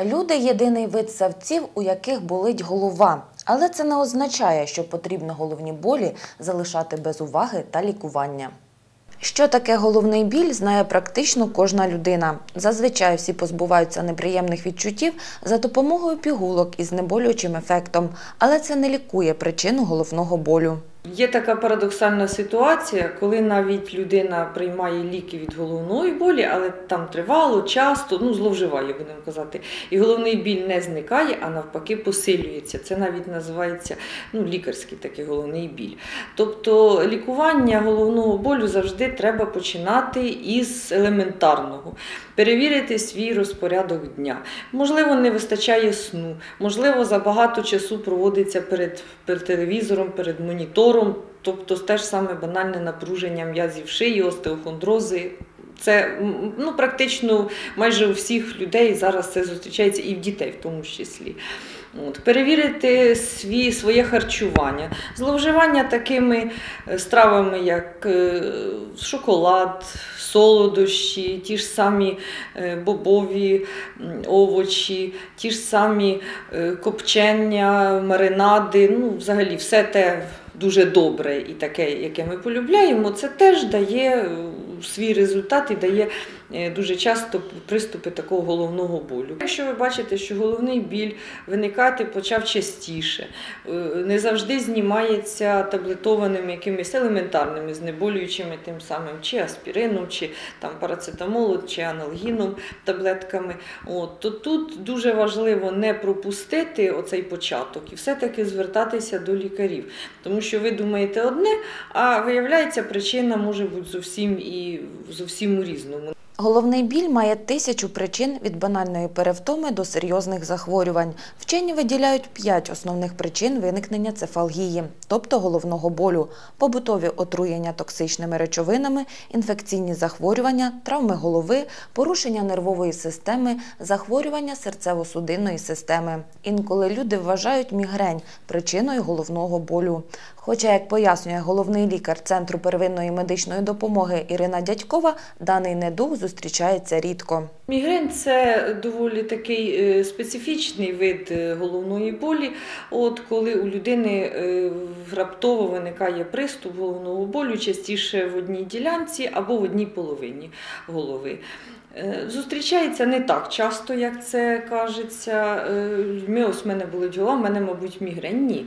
Люди єдиний вид савців, у яких болить голова. Але це не означає, що потрібно головні болі залишати без уваги та лікування. Що таке головний біль, знає практично кожна людина. Зазвичай всі позбуваються неприємних відчуттів за допомогою пігулок із знеболюючим ефектом, але це не лікує причину головного болю. Є така парадоксальна ситуація, коли навіть людина приймає ліки від головної болі, але там тривало, часто, ну зловживає, будемо казати. І головний біль не зникає, а навпаки посилюється. Це навіть називається ну, лікарський такий головний біль. Тобто лікування головного болю завжди треба починати із елементарного. Перевірити свій розпорядок дня. Можливо, не вистачає сну, можливо, забагато часу проводиться перед, перед телевізором, перед монітором, тобто те ж саме банальне напруження м'язів шиї, остеохондрози. Це ну, практично майже у всіх людей зараз це зустрічається і в дітей в тому числі. От, перевірити свій, своє харчування, зловживання такими е, стравами, як е, шоколад, солодощі, ті ж самі е, бобові овочі, ті ж самі копчення, маринади, ну, взагалі все те дуже добре і таке, яке ми полюбляємо, це теж дає е, свій результат і дає е, дуже часто приступи такого головного болю. Якщо ви бачите, що головний біль виникати почав частіше, е, не завжди знімається таблетованими якимись елементарними знеболюючими тим самим чи аспірином, чи там парацетамолом, чи аналгіном таблетками, от, то тут дуже важливо не пропустити оцей початок і все-таки звертатися до лікарів. Тому що ви думаєте одне, а виявляється, причина може бути зовсім і зовсім у різному. Головний біль має тисячу причин від банальної перевтоми до серйозних захворювань. Вчені виділяють п'ять основних причин виникнення цефалгії, тобто головного болю, побутові отруєння токсичними речовинами, інфекційні захворювання, травми голови, порушення нервової системи, захворювання серцево-судинної системи. Інколи люди вважають мігрень причиною головного болю. Хоча, як пояснює головний лікар Центру первинної медичної допомоги Ірина Дядькова, даний недуг зустрічається рідко. Мігрень це доволі такий е, специфічний вид е, головної болі. От коли у людини е, раптово виникає приступ головного болю, частіше в одній ділянці або в одній половині голови. Зустрічається не так часто, як це кажеться. Людьми, ось в мене болить голова, в мене, мабуть, мігрень. Ні.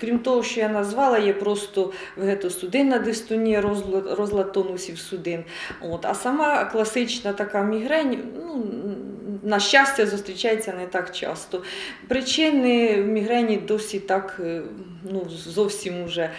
Крім того, що я назвала, є просто вегетосудинна дистонія, розлад, розлад тонусів судин. От. А сама класична така мігрень, ну, на щастя, зустрічається не так часто. Причини в мігрені досі так е, ну, зовсім уже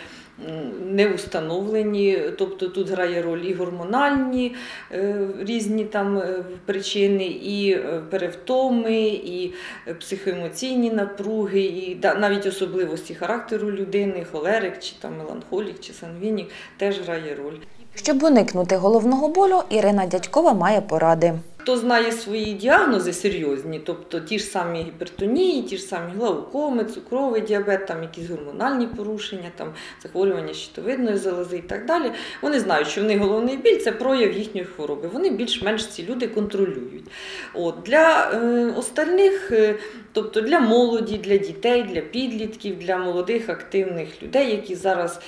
не установлені, тобто тут грає роль і гормональні е, різні там е, причини, і е, перевтоми, і психоемоційні напруги, і навіть особливості характеру людини, холерик, чи там меланхолік, чи сангвінік теж грає роль. Щоб уникнути головного болю, Ірина Дядькова має поради. Хто знає свої діагнози серйозні, тобто ті ж самі гіпертонії, ті ж самі глаукоми, цукровий діабет, там якісь гормональні порушення, там захворювання щитовидної залози і так далі. Вони знають, що в них головний біль це прояв їхньої хвороби. Вони більш-менш ці люди контролюють. От, для е, остальних, е, тобто для молоді, для дітей, для підлітків, для молодих активних людей, які зараз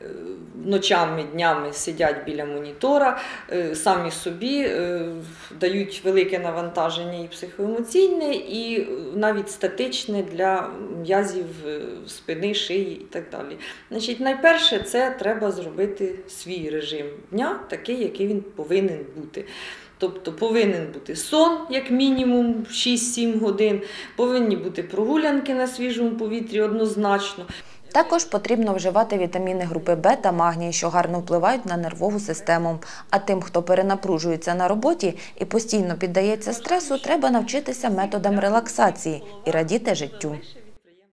е, ночами, днями сидять біля монітора, е, самі собі е, дають велике навантаження і психоемоційне, і е, навіть статичне для м'язів е, спини, шиї і так далі. Значить, найперше, це треба зробити свій режим дня, такий, який він повинен бути. Тобто повинен бути сон, як мінімум 6-7 годин, повинні бути прогулянки на свіжому повітрі однозначно. Також потрібно вживати вітаміни групи Б та магній, що гарно впливають на нервову систему. А тим, хто перенапружується на роботі і постійно піддається стресу, треба навчитися методам релаксації і радіти життю.